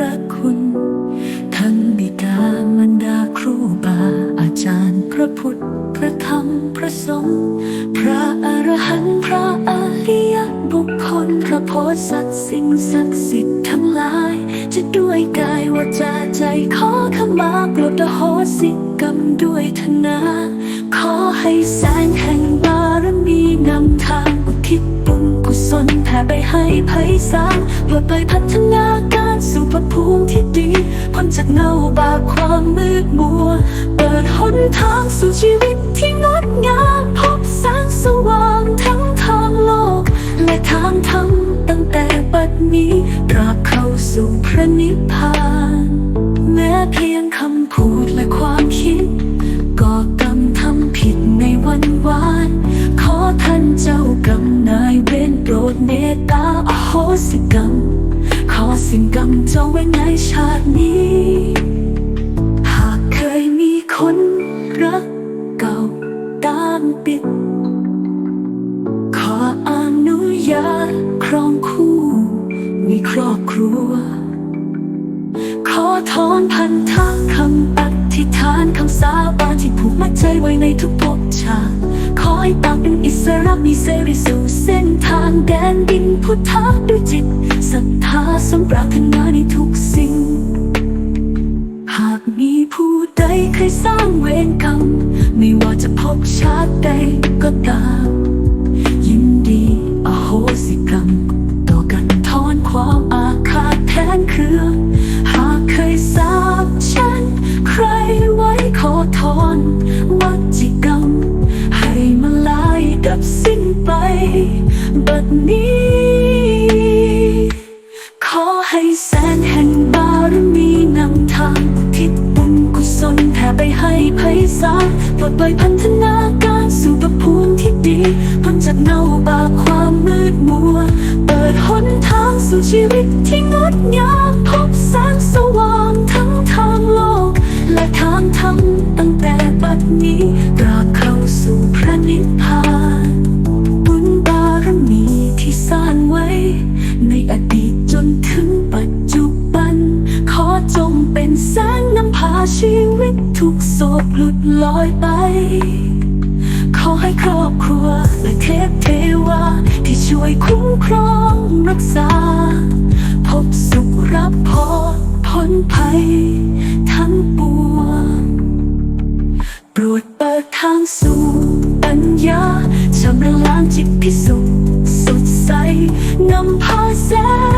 ระคุณ ทั้งบิดามารดาครูบาอาจารย์พระพุทธ พระธรรมพระสงฆ์พระอรหันต์พระอริยบุคคล พระโพธิสัตว์สิ่งศักดิ์สิทธิ์ทั้งหลาย จะด้วยกายวาจาใจขอขมาโปรดโหสิกรรมด้วยธนาขอให้แสงแห่งบารมีนำทางอุทิศบุญกุศลแผ่ไปให้ไพศาลปลดปล่อยพัฒนาการ สู่ภพภูมิที่ดีพ้นจากเงาบาปความมืดมัว เปิดหนทางสู่ชีวิตที่งดงามพบแสงสว่างทั้งทางโลก และทางธรรมตั้งแต่บัดนี้ตราบเข้าสู่พระนิพพาน แม้เพียงคำพูดและความคิดก่อกรรมทำผิดในวันวาน ขอท่านเจ้ากรรมนายเวรโปรดเมตตาอโหสิกรรม สิ่งกรรมจงไว้ในชาตินี้ หากเคยมีคนรักเก่าตามปิด ขออนุญาตครองคู่ มีครอบครัว ขอถอนพันธะคำอธิษฐานคำสาบานที่ผูกมัดใจไว้ในทุกภพชาติขอให้ตามเป็นอิสระมีเสรีสู่เส้นทางแดนดินพุทธะด้วยจิต ศรัทธาสมปรารถนาในทุกสิ่ง หากมีผู้ใดเคยสร้างเวรกรรม ไม่ว่าจะพบชาติใดก็ต ดปล่อยพันธนาการสู่ภพภูมิที่ดีพ้นจากเงาบาปความมืดมัว เปิดหนทางสู่ชีวิตที่งดงาม นแสงนำพาชีวิตทุกโศกหลุดลอยไป ขอให้ครอบครัวและเทพเทวาที่ช่วยคุ้มครองรักษา พบสุขรับพรพ้นภัย ทั้งปวงโปรดเปิดทางสู่ปัญญาชำระล้างจิตพิสุทธิ์สดใสนำพาแสง